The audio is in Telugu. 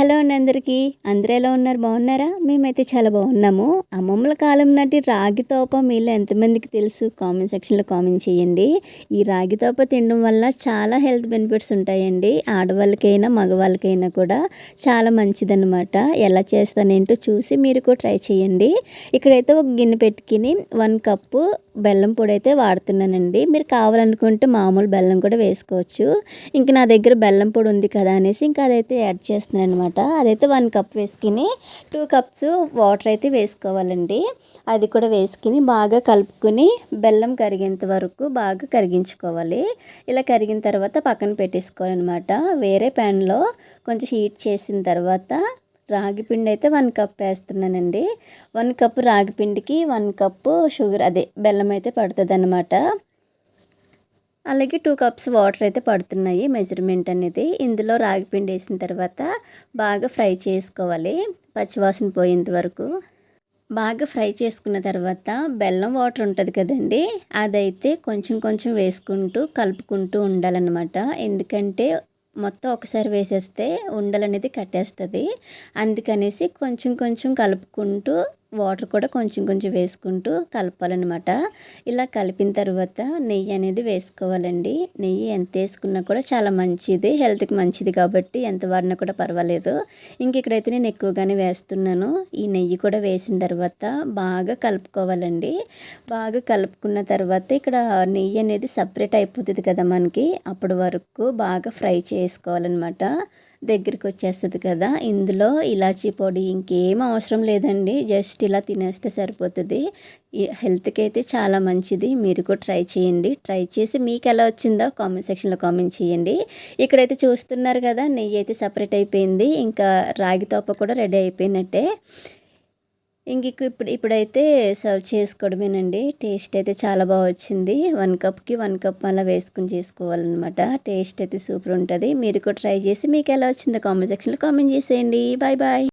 హలో అండి అందరికీ. అందరూ ఎలా ఉన్నారు? బాగున్నారా? మేమైతే చాలా బాగున్నాము. అమ్మమ్మల కాలం నాటి రాగి తోప మీలో ఎంతమందికి తెలుసు? కామెంట్ సెక్షన్లో కామెంట్ చేయండి. ఈ రాగి తోప తినడం వల్ల చాలా హెల్త్ బెనిఫిట్స్ ఉంటాయండి. ఆడవాళ్ళకైనా మగవాళ్ళకైనా కూడా చాలా మంచిదన్నమాట. ఎలా చేస్తానేంటో చూసి మీరు కూడా ట్రై చేయండి. ఇక్కడైతే ఒక గిన్నె పెట్టుకుని వన్ కప్పు బెల్లం పొడి అయితే వాడుతున్నానండి. మీరు కావాలనుకుంటే మామూలు బెల్లం కూడా వేసుకోవచ్చు. ఇంక నా దగ్గర బెల్లం పొడి ఉంది కదా అనేసి ఇంకా అదైతే యాడ్ చేస్తున్నాను అనమాట అదైతే వన్ కప్ వేసుకుని టూ కప్స్ వాటర్ అయితే వేసుకోవాలండి. అది కూడా వేసుకుని బాగా కలుపుకొని బెల్లం కరిగేంత వరకు బాగా కరిగించుకోవాలి. ఇలా కరిగిన తర్వాత పక్కన పెట్టేసుకోవాలన్నమాట. వేరే ప్యాన్లో కొంచెం హీట్ చేసిన తర్వాత రాగి పిండి అయితే వన్ కప్ వేస్తున్నానండి. వన్ కప్ రాగి పిండికి వన్ కప్పు షుగర్ అదే బెల్లం అయితే పడుతుంది అనమాట అలాగే టూ కప్స్ వాటర్ అయితే పడుతున్నాయి మెజర్మెంట్ అనేది. ఇందులో రాగిపిండి వేసిన తర్వాత బాగా ఫ్రై చేసుకోవాలి పచ్చివాసన పోయేంత వరకు. బాగా ఫ్రై చేసుకున్న తర్వాత బెల్లం వాటర్ ఉంటుంది కదండి అదైతే కొంచెం కొంచెం వేసుకుంటూ కలుపుకుంటూ ఉండాలన్నమాట. ఎందుకంటే మొత్తం ఒకసారి వేసేస్తే ఉండలనేది కట్టేస్తుంది. అందుకనేసి కొంచెం కొంచెం కలుపుకుంటూ వాటర్ కూడా కొంచెం కొంచెం వేసుకుంటూ కలపాలన్నమాట. ఇలా కలిపిన తర్వాత నెయ్యి అనేది వేసుకోవాలండి. నెయ్యి ఎంత వేసుకున్నా కూడా చాలా మంచిది హెల్త్కి మంచిది కాబట్టి ఎంత వాడినా కూడా పర్వాలేదు. ఇంక ఇక్కడైతే నేను ఎక్కువగానే వేస్తున్నాను. ఈ నెయ్యి కూడా వేసిన తర్వాత బాగా కలుపుకోవాలండి. బాగా కలుపుకున్న తర్వాత ఇక్కడ నెయ్యి అనేది సపరేట్ అయిపోతుంది కదా మనకి అప్పటి వరకు బాగా ఫ్రై చేసుకోవాలన్నమాట. దగ్గరికి వచ్చేస్తుంది కదా. ఇందులో ఇలాచీ పొడి ఇంకేం అవసరం లేదండి. జస్ట్ ఇలా తినేస్తే సరిపోతుంది. హెల్త్కి అయితే చాలా మంచిది. మీరు కూడా ట్రై చేయండి. ట్రై చేసి మీకు ఎలా వచ్చిందో కామెంట్ సెక్షన్లో కామెంట్ చేయండి. ఇక్కడైతే చూస్తున్నారు కదా నెయ్యి అయితే సపరేట్ అయిపోయింది. ఇంకా రాగి తోప కూడా రెడీ అయిపోయినట్టే. ఇంక ఇప్పుడు ఇప్పుడైతే సర్వ్ చేసుకోవడమేనండి. టేస్ట్ అయితే చాలా బాగా వచ్చింది. వన్ కప్కి వన్ కప్ అలా వేసుకుని చేసుకోవాలన్నమాట. టేస్ట్ అయితే సూపర్ ఉంటుంది. మీరు కూడా ట్రై చేసి మీకు ఎలా వచ్చిందో కామెంట్ సెక్షన్లో కామెంట్ చేసేయండి. Bye bye.